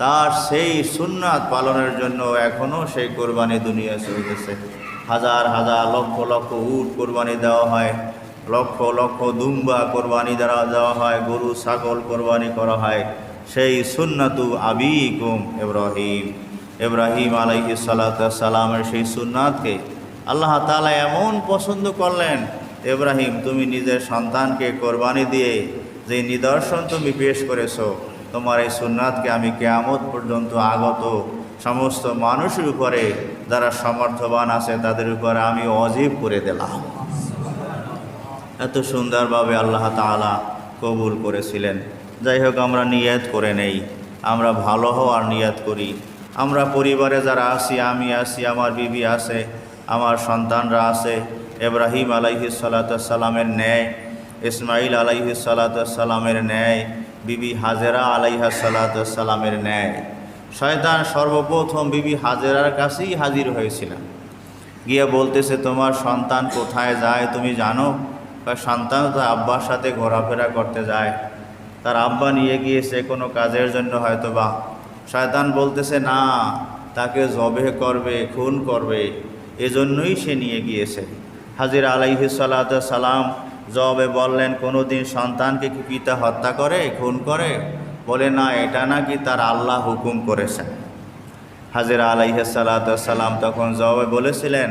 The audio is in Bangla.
তার সেই সুন্নাত পালনের জন্য এখনও সেই কোরবানি দুনিয়া চলতেছে। হাজার হাজার, লক্ষ লক্ষ উট কোরবানি দেওয়া হয়। লক্ষ লক্ষ দুম্বা কোরবানি দ্বারা দেওয়া হয়। গরু, ছাগল কোরবানি করা হয়। সেই সুন্নাতু আবিকুম ইব্রাহিম। ইব্রাহিম আলাইহি সালামের সেই সুন্নাতকে আল্লাহ তাআলা এমন পছন্দ করলেন, ইব্রাহিম, তুমি নিজের সন্তানকে কোরবানি দিয়ে যে নিদর্শন তুমি পেশ করেছ তোমার এই সুন্নাতকে আমি কেয়ামত পর্যন্ত আগত। সমস্ত মানুষের উপরে যারা সমর্থবান আছে, তাদের উপরে আমি অজীব করে দিলাম। এত সুন্দরভাবে আল্লাহ তাআলা কবুল করেছিলেন। যাই হোক, আমরা নিয়াত করে নেই। আমরা ভালো হওয়ার নিয়াত করি। আমরা পরিবারে যারা আছি, আমি আছি, আমার বিবি আছে, আমার সন্তানরা আছে এব্রাহিম আলাইহি সালামের ন্যায় ইসমাইল আলাইহি সালামের ন্যায় বিবি হাজেরা আলাইহা সালামের ন্যায়। শয়তান সর্বপ্রথম বিবি হাজেরার কাছেই হাজির হয়েছিলাম গিয়ে বলতেছে, তোমার সন্তান কোথায় যায় তুমি জানো? বা, সন্তান তার আব্বার সাথে ঘোরাফেরা করতে যায়। তার আব্বা নিয়ে গিয়েছে কোনো কাজের জন্য হয়তো বা শয়তান বলতেছে, না, তাকে জবে করবে, খুন করবে, এজন্যই সে নিয়ে গিয়েছে। হাজির আলাইহি সালাম জবে বললেন কোনো দিন সন্তানকে কি পিতা হত্যা করে, খুন করে? বলে, না, এটা নাকি তার আল্লাহ হুকুম করেছেন। হাজির আলাইহি সালাম তখন জবে বলেছিলেন